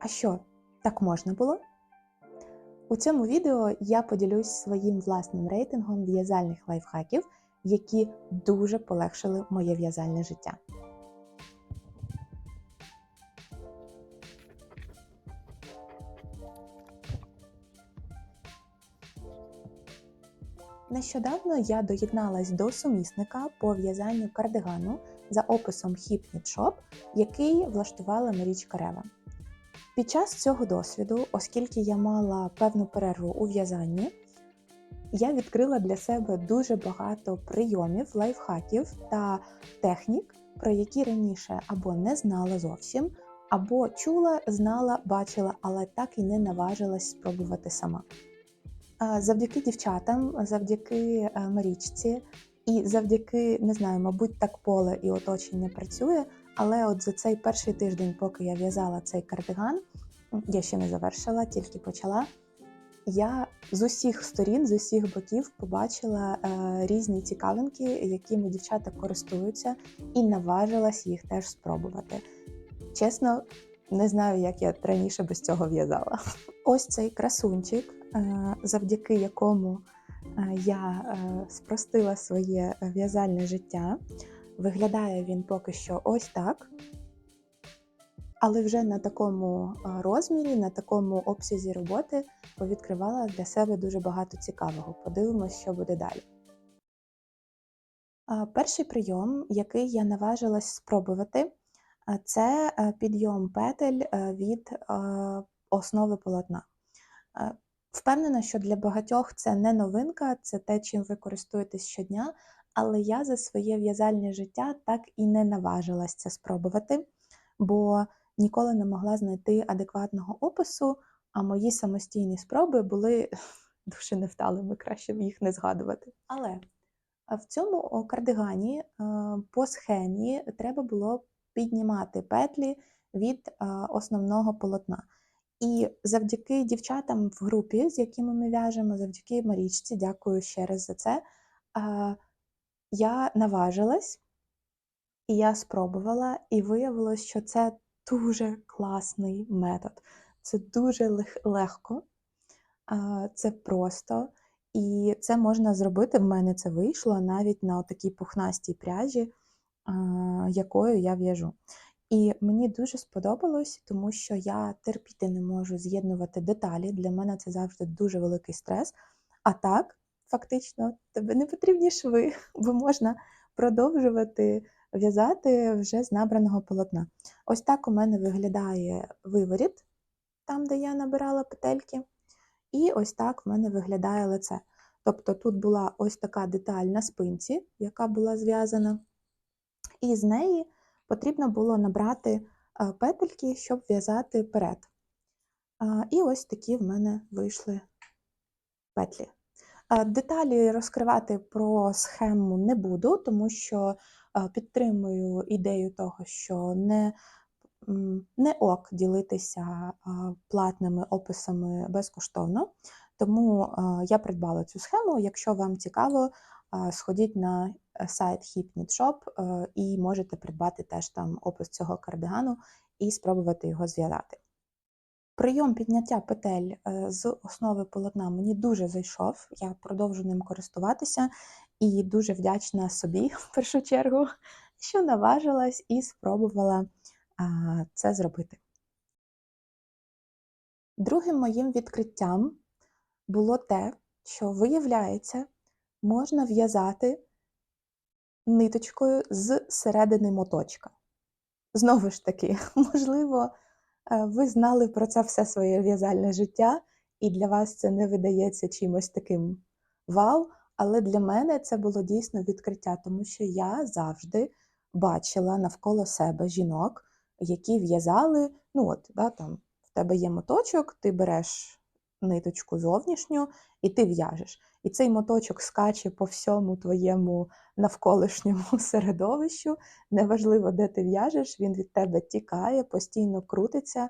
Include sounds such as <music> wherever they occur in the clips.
А що, так можна було? У цьому відео я поділюсь своїм власним рейтингом в'язальних лайфхаків, які дуже полегшили моє в'язальне життя. Нещодавно я доєдналась до сумісника по в'язанню кардигану за описом Hip Knit Shop, який влаштувала Марічка Рева. Під час цього досвіду, оскільки я мала певну перерву у в'язанні, я відкрила для себе дуже багато прийомів, лайфхаків та технік, про які раніше або не знала зовсім, або чула, знала, бачила, але так і не наважилась спробувати сама. Завдяки дівчатам, завдяки е, Марічці і завдяки, не знаю, мабуть, так поле і оточення працює. Але от за цей перший тиждень, поки я в'язала цей кардиган, я ще не завершила, тільки почала. Я з усіх сторін, з усіх боків побачила е, різні цікавинки, якими дівчата користуються, і наважилась їх теж спробувати. Чесно, не знаю, як я раніше без цього в'язала. Ось цей красунчик, е, завдяки якому е, я е, спростила своє в'язальне життя. Виглядає він поки що ось так. Але вже на такому е, розмірі, на такому обсязі роботи повідкривала для себе дуже багато цікавого. Подивимось, що буде далі. Перший прийом, який я наважилась спробувати, це е, підйом петель е, від е, основи полотна. Е, Впевнена, що для багатьох це не новинка, це те, чим ви користуєтесь щодня, але я за своє в'язальне життя так і не наважилась це спробувати, бо ніколи не могла знайти адекватного опису, а мої самостійні спроби були <laughs> дуже невдалими, краще б їх не згадувати. Але в цьому кардигані е, по схемі треба було піднімати петлі від е, основного полотна. І завдяки дівчатам в групі, з якими ми в'яжемо, завдяки Марічці, дякую ще раз за це. Я наважилась, і я спробувала, і виявилось, що це дуже класний метод. Це дуже лег- легко, це просто. І це можна зробити. В мене це вийшло навіть на такій пухнастій пряжі, якою я в'яжу. І мені дуже сподобалось, тому що я терпіти не можу з'єднувати деталі. Для мене це завжди дуже великий стрес. А так, фактично, тобі не потрібні шви, <laughs> бо можна продовжувати в'язати вже з набраного полотна. Ось так у мене виглядає виворіт, там, де я набирала петельки. І ось так в мене виглядає лице. Тобто тут була ось така деталь на спинці, яка була зв'язана, і з неї потрібно було набрати е, петельки, щоб в'язати перед. І ось такі в мене вийшли петлі. Е, Деталі розкривати про схему не буду, тому що е, підтримую ідею того, що не, не ок ділитися е, платними описами безкоштовно. Тому я придбала цю схему. Якщо вам цікаво, сходіть на сайт HipKnit Shop е, і можете придбати теж там опис цього кардигану і спробувати його зв'язати. Прийом підняття петель е, з основи полотна мені дуже зайшов. Я продовжу ним користуватися і дуже вдячна собі <laughs> в першу чергу, що наважилась і спробувала це зробити. Другим моїм відкриттям було те, що виявляється, можна в'язати ниточкою з середини моточка. Знову ж таки, <laughs> можливо, ви знали про це все своє в'язальне життя, і для вас це не видається чимось таким вау, але для мене це було дійсно відкриття, тому що я завжди бачила навколо себе жінок, які в'язали, ну от, да, там, в тебе є моточок, ти береш ниточку зовнішню і ти в'яжеш. І цей моточок скаче по всьому твоєму навколишньому <laughs> середовищу. Неважливо, де ти в'яжеш, він від тебе тікає, постійно крутиться,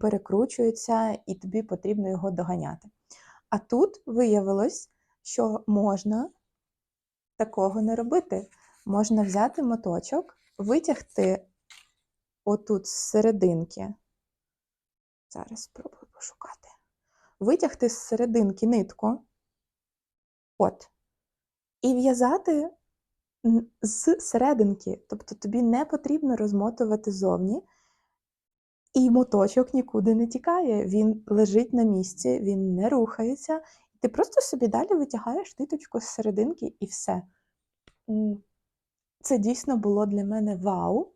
перекручується, і тобі потрібно його доганяти. А тут виявилось, що можна такого не робити. Можна взяти моточок, витягти отут з серединки Зараз спробую пошукати. Витягти з серединки нитку. От. І в'язати з серединки. Тобто тобі не потрібно розмотувати зовні. І моточок нікуди не тікає. Він лежить на місці, він не рухається. Ти просто собі далі витягаєш ниточку з серединки і все. Це дійсно було для мене вау.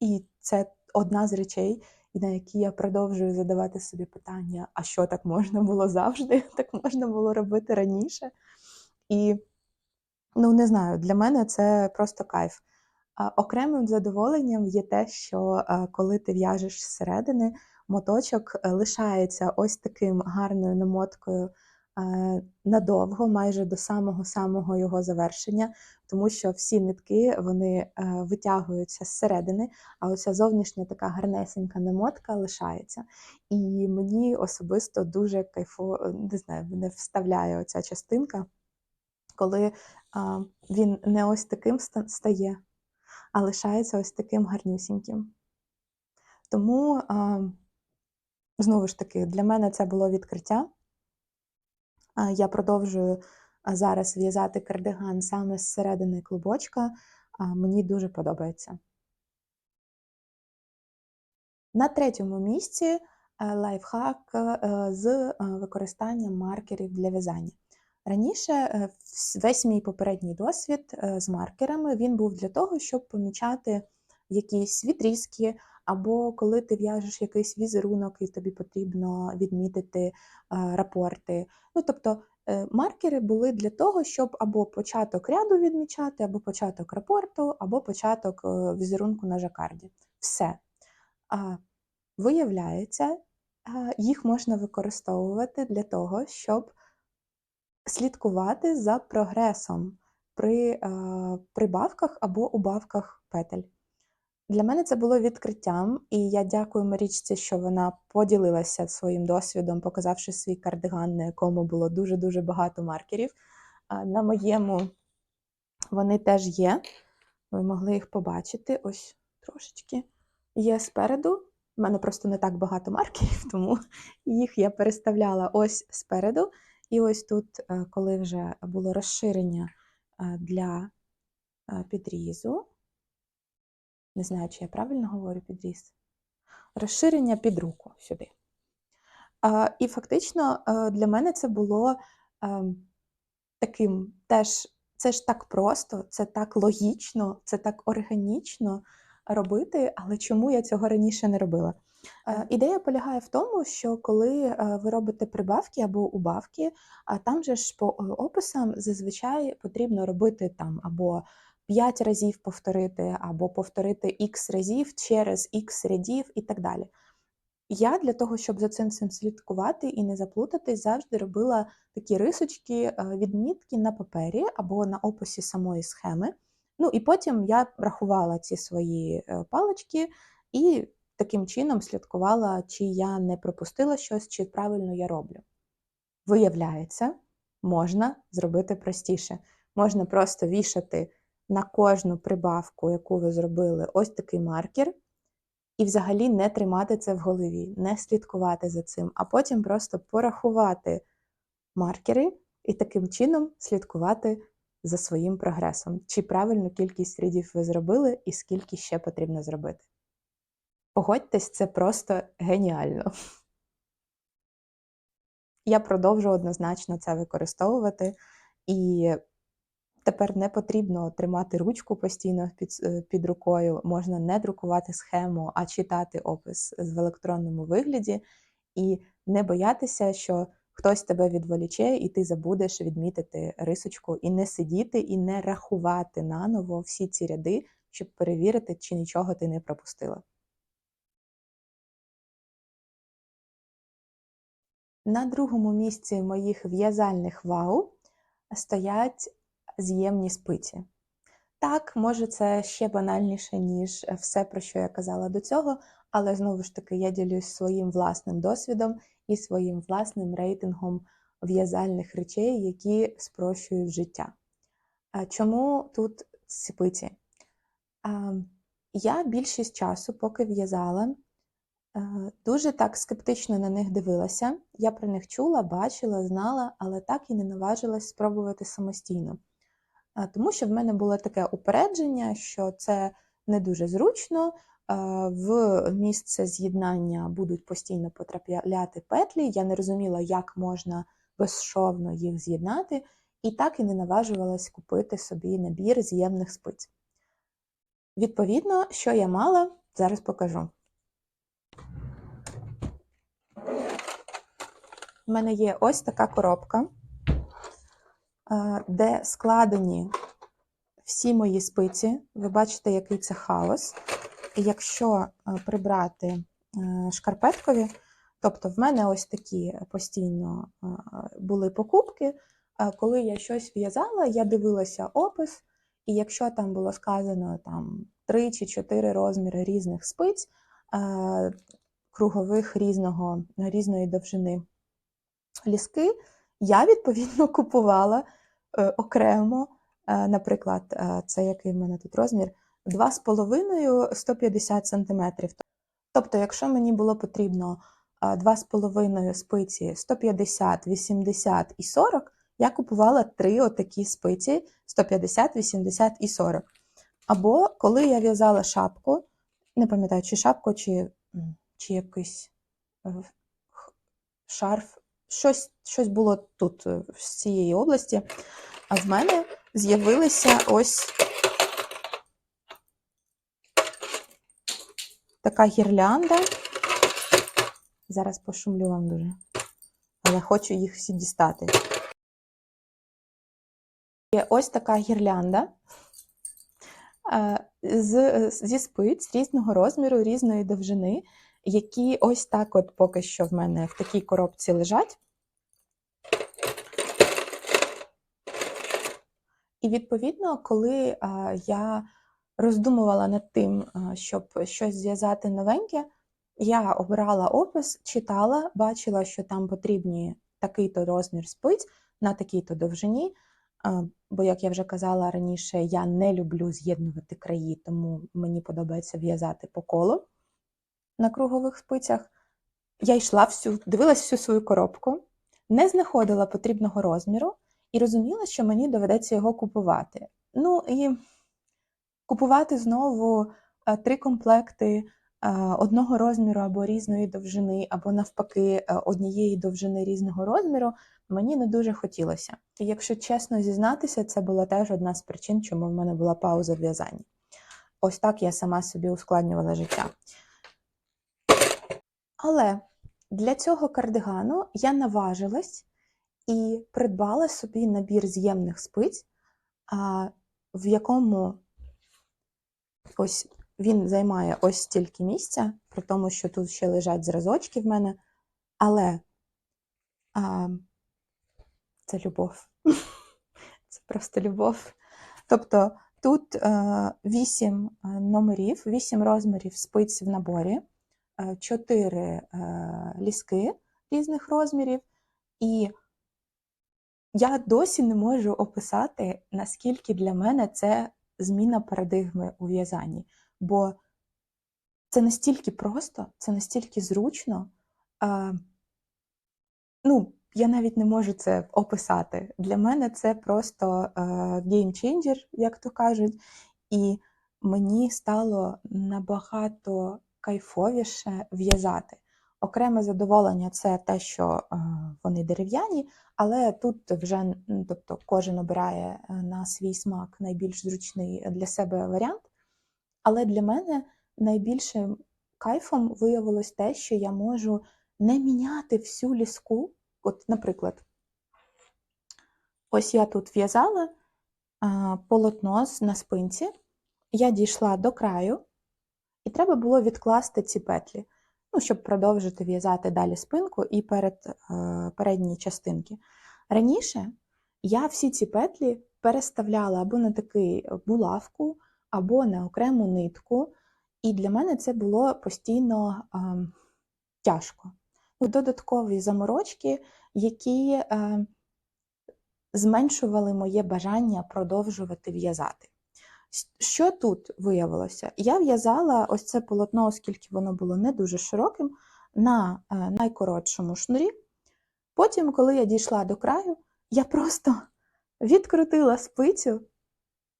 І це одна з речей, і на які я продовжую задавати собі питання: а що так можна було завжди? <laughs> Так можна було робити раніше. І ну не знаю, для мене це просто кайф. Окремим задоволенням є те, що е, коли ти в'яжеш зсередини, моточок е, лишається ось таким гарною намоткою е, надовго, майже до самого-самого його завершення, тому що всі нитки вони е, витягуються зсередини, а оця зовнішня така гарнесенька намотка лишається. І мені особисто дуже кайфо, не знаю, мене вставляє оця частинка, коли він не ось таким стає, а лишається ось таким гарнюсіньким. Тому, знову ж таки, для мене це було відкриття. Я продовжую зараз в'язати кардиган саме з середини клубочка. Мені дуже подобається. На третьому місці е, лайфхак е, з е, використанням маркерів для в'язання. Раніше весь мій попередній досвід з маркерами він був для того, щоб помічати якісь відрізки, або коли ти в'яжеш якийсь візерунок і тобі потрібно відмітити рапорти. Ну, тобто маркери були для того, щоб або початок ряду відмічати, або початок рапорту, або початок е, візерунку на жакарді. Все. Виявляється, їх можна використовувати для того, щоб слідкувати за прогресом при прибавках або убавках петель. Для мене це було відкриттям, і я дякую Марічці, що вона поділилася своїм досвідом, показавши свій кардиган, на якому було дуже-дуже багато маркерів. На моєму вони теж є. Ви могли їх побачити. Ось трошечки є спереду. У мене просто не так багато маркерів, <laughs> тому їх я переставляла ось спереду. І ось тут, е, коли вже було розширення е, для е, підрізу, не знаю, чи я правильно говорю підріз, розширення під руку сюди. А, І фактично е, для мене це було ем, таким теж, це ж так просто, це так логічно, це так органічно робити, але чому я цього раніше не робила? Е, Ідея полягає в тому, що коли е, ви робите прибавки або убавки, а там же ж по е, описам зазвичай потрібно робити там або 5 разів повторити, або повторити X разів через X рядів і так далі. Я для того, щоб за цим цим слідкувати і не заплутатись, завжди робила такі рисочки, е, відмітки на папері або на описі самої схеми. Ну і потім я рахувала ці свої е, палички і таким чином слідкувала, чи я не пропустила щось, чи правильно я роблю. Виявляється, можна зробити простіше. Можна просто вішати на кожну прибавку, яку ви зробили, ось такий маркер, і взагалі не тримати це в голові, не слідкувати за цим, а потім просто порахувати маркери і таким чином слідкувати за своїм прогресом, чи правильну кількість рядів ви зробили і скільки ще потрібно зробити. Погодьтесь, це просто геніально. Я продовжу однозначно це використовувати, і тепер не потрібно тримати ручку постійно під, е, під рукою, можна не друкувати схему, а читати опис в електронному вигляді, і не боятися, що хтось тебе відволіче, і ти забудеш відмітити рисочку, і не сидіти, і не рахувати наново всі ці ряди, щоб перевірити, чи нічого ти не пропустила. На другому місці моїх в'язальних вау стоять з'ємні спиці. Так, може, це ще банальніше, ніж все, про що я казала до цього, але знову ж таки я ділюсь своїм власним досвідом і своїм власним рейтингом в'язальних речей, які спрощують життя. Чому тут спиці? Я більшість часу, поки в'язала, Е, Дуже так скептично на них дивилася. Я про них чула, бачила, знала, але так і не наважилась спробувати самостійно. Е, Тому що в мене було таке упередження, що це не дуже зручно. е, В місце з'єднання будуть постійно потрапляти петлі. Я не розуміла, як можна безшовно їх з'єднати, і так і не наважувалась купити собі набір з'ємних спиць. Відповідно, що я мала, зараз покажу. У мене є ось така коробка, де складені всі мої спиці. Ви бачите, який це хаос. І якщо е, прибрати е, шкарпеткові, тобто в мене ось такі постійно е, були покупки. Коли я щось в'язала, я дивилася опис, і якщо там було сказано там 3 чи 4 розміри різних спиць, кругових різного, різної довжини ліски, я відповідно купувала е, окремо, е, наприклад, е, це який в мене тут розмір, 2,5 150 см. Тобто, якщо мені було потрібно е, 2,5 спиці 150, 80 і 40, я купувала три отакі спиці 150, 80 і 40. Або коли я в'язала шапку, не пам'ятаю, чи шапку, чи, чи якийсь шарф, щось, щось було тут, е, з цієї області. А в мене з'явилися ось така гірлянда. Зараз пошумлю вам дуже. Але хочу їх всі дістати. Є ось така гірлянда е, з, зі спиць різного розміру, різної довжини, які ось так от поки що в мене в такій коробці лежать. І відповідно, коли я роздумувала над тим, щоб щось зв'язати новеньке, я обирала опис, читала, бачила, що там потрібні такий-то розмір спиць на такій-то довжині. Бо, як я вже казала раніше, я не люблю з'єднувати краї, тому мені подобається в'язати по колу на кругових спицях. Я йшла всю, дивилась всю свою коробку, не знаходила потрібного розміру і розуміла, що мені доведеться його купувати. Ну і купувати знову е, три комплекти е, одного розміру або різної довжини, або навпаки, е, однієї довжини різного розміру, мені не дуже хотілося. І якщо чесно зізнатися, це була теж одна з причин, чому в мене була пауза в в'язанні. Ось так я сама собі ускладнювала життя. Але для цього кардигану я наважилась і придбала собі набір з'ємних спиць, в якому ось він займає ось стільки місця, при тому, що тут ще лежать зразочки в мене. Але а, це любов. <laughs> Це просто любов. Тобто тут е, 8 номерів, 8 розмірів спиць в наборі, 4 е, ліски різних розмірів, і я досі не можу описати, наскільки для мене це зміна парадигми у в'язанні. Бо це настільки просто, це настільки зручно. А, ну, я навіть не можу це описати. Для мене це просто е, геймченджер, як то кажуть, і мені стало набагато кайфовіше в'язати. Окреме задоволення це те, що е, вони дерев'яні, але тут вже тобто, кожен обирає е, на свій смак найбільш зручний для себе варіант. Але для мене найбільшим кайфом виявилось те, що я можу не міняти всю ліску. От, наприклад, ось я тут в'язала полотно на спинці, я дійшла до краю, і треба було відкласти ці петлі, ну, щоб продовжити в'язати далі спинку і перед, е, передні частинки. Раніше я всі ці петлі переставляла або на такий булавку, або на окрему нитку, і для мене це було постійно ем, тяжко. Ну, Додаткові заморочки, які е, зменшували моє бажання продовжувати в'язати. Що тут виявилося? Я в'язала ось це полотно, оскільки воно було не дуже широким, на е, найкоротшому шнурі. Потім, коли я дійшла до краю, я просто відкрутила спицю,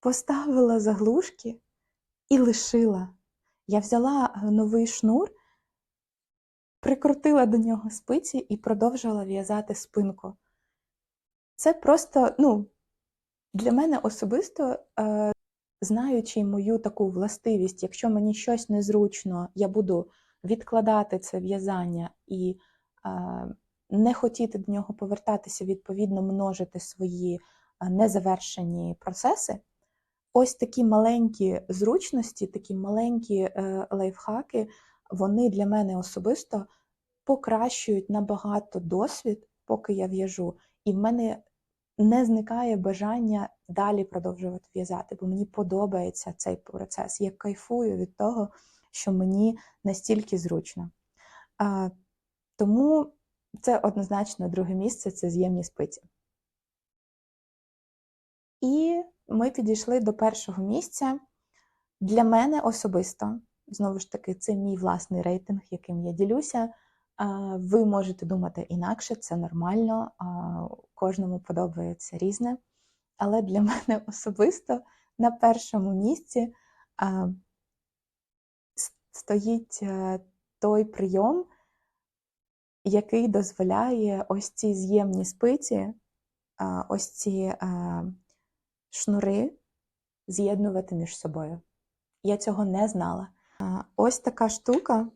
поставила заглушки і лишила. Я взяла е, новий шнур, прикрутила до нього спиці і продовжила в'язати спинку. Це просто, ну, для мене особисто, е, знаючи мою таку властивість, якщо мені щось незручно, я буду відкладати це в'язання і не хотіти до нього повертатися, відповідно, множити свої незавершені процеси. Ось такі маленькі зручності, такі маленькі е, лайфхаки, вони для мене особисто покращують набагато досвід, поки я в'яжу, і в мене не зникає бажання далі продовжувати в'язати, бо мені подобається цей процес. Я кайфую від того, що мені настільки зручно. А, тому це однозначно друге місце це з'ємні спиці. І ми підійшли до першого місця. Для мене особисто, знову ж таки, це мій власний рейтинг, яким я ділюся. Ви можете думати інакше, це нормально, кожному подобається різне. Але для <laughs> мене особисто на першому місці стоїть е, той прийом, який дозволяє ось ці з'ємні спиці, ось ці шнури з'єднувати між собою. Я цього не знала. Ось така штука,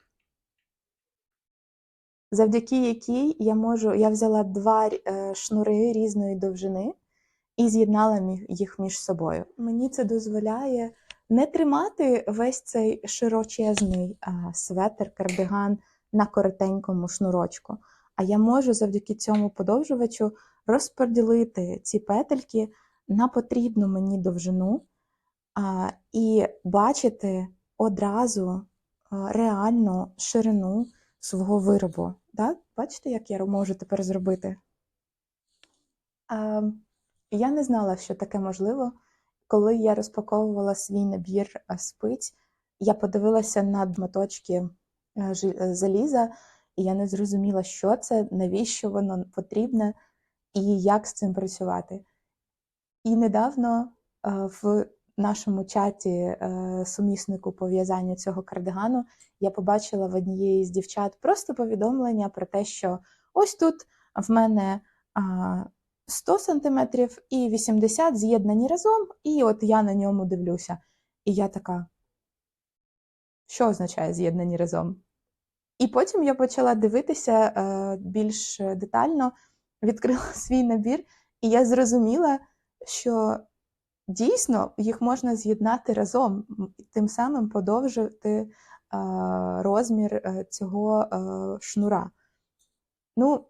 завдяки якій я можу, я взяла два е, шнури різної довжини і з'єднала їх між собою. Мені це дозволяє не тримати весь цей широчезний светр, кардиган на коротенькому шнурочку. А я можу завдяки цьому подовжувачу розподілити ці петельки на потрібну мені довжину а, і бачити одразу реальну ширину свого виробу. Да? Бачите, як я можу тепер зробити? А, я не знала, що таке можливо. Коли я розпаковувала свій набір а, спиць, я подивилася на моточки е, е, заліза, і я не зрозуміла, що це, навіщо воно потрібне і як з цим працювати. І недавно е, в нашому чаті е, суміснику по в'язанню цього кардигану я побачила в однієї з дівчат просто повідомлення про те, що ось тут в мене а, 100 см і 80 з'єднані разом, і от я на ньому дивлюся. І я така, що означає з'єднані разом? І потім я почала дивитися е, більш детально, відкрила <laughs> свій набір, і я зрозуміла, що дійсно їх можна з'єднати разом, тим самим подовжити е, розмір е, цього е, шнура. Ну,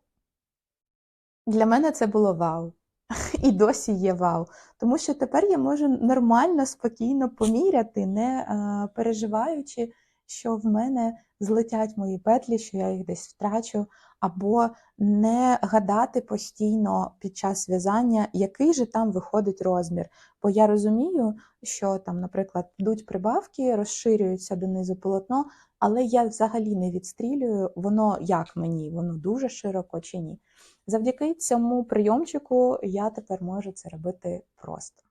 для мене це було вау. <laughs> І досі є вау. Тому що тепер я можу нормально, спокійно поміряти, не переживаючи, що в мене злетять мої петлі, що я їх десь втрачу, або не гадати постійно під час в'язання, який же там виходить розмір. Бо я розумію, що там, наприклад, йдуть прибавки, розширюється донизу полотно, але я взагалі не відстрілюю, воно як мені, воно дуже широко чи ні. Завдяки цьому прийомчику я тепер можу це робити просто.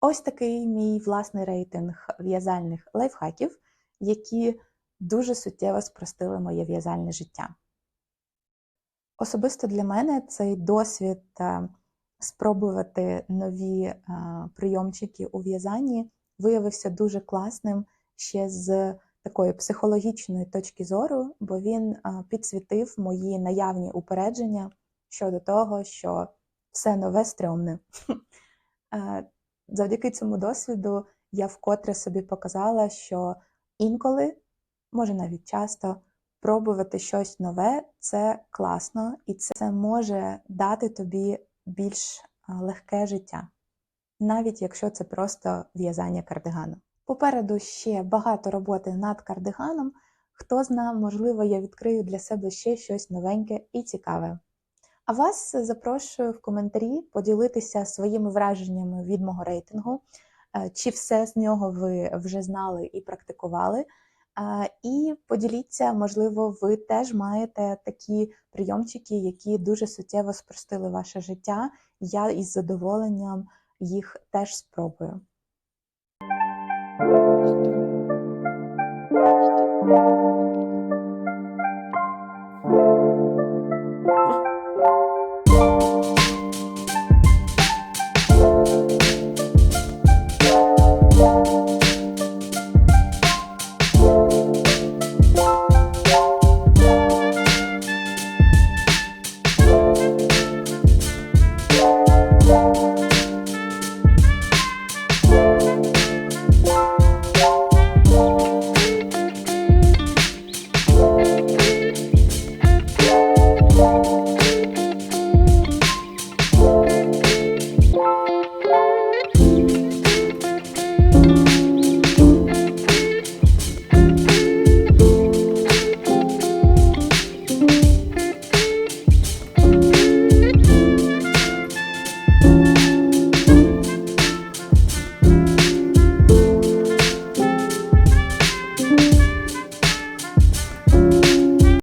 Ось такий мій власний рейтинг в'язальних лайфхаків, які дуже суттєво спростили моє в'язальне життя. Особисто для мене цей досвід е, спробувати нові е, прийомчики у в'язанні виявився дуже класним ще з такої психологічної точки зору, бо він е, підсвітив мої наявні упередження щодо того, що все нове стрьомне. Завдяки цьому досвіду я вкотре собі показала, що інколи, може навіть часто, пробувати щось нове це класно, і це може дати тобі більш легке життя, навіть якщо це просто в'язання кардигану. Попереду ще багато роботи над кардиганом. Хто зна, можливо, я відкрию для себе ще щось новеньке і цікаве. А вас запрошую в коментарі поділитися своїми враженнями від мого рейтингу. е, чи все з нього ви вже знали і практикували. І поділіться, можливо, ви теж маєте такі прийомчики, які дуже суттєво спростили ваше життя. Я із задоволенням їх теж спробую. Thank Что?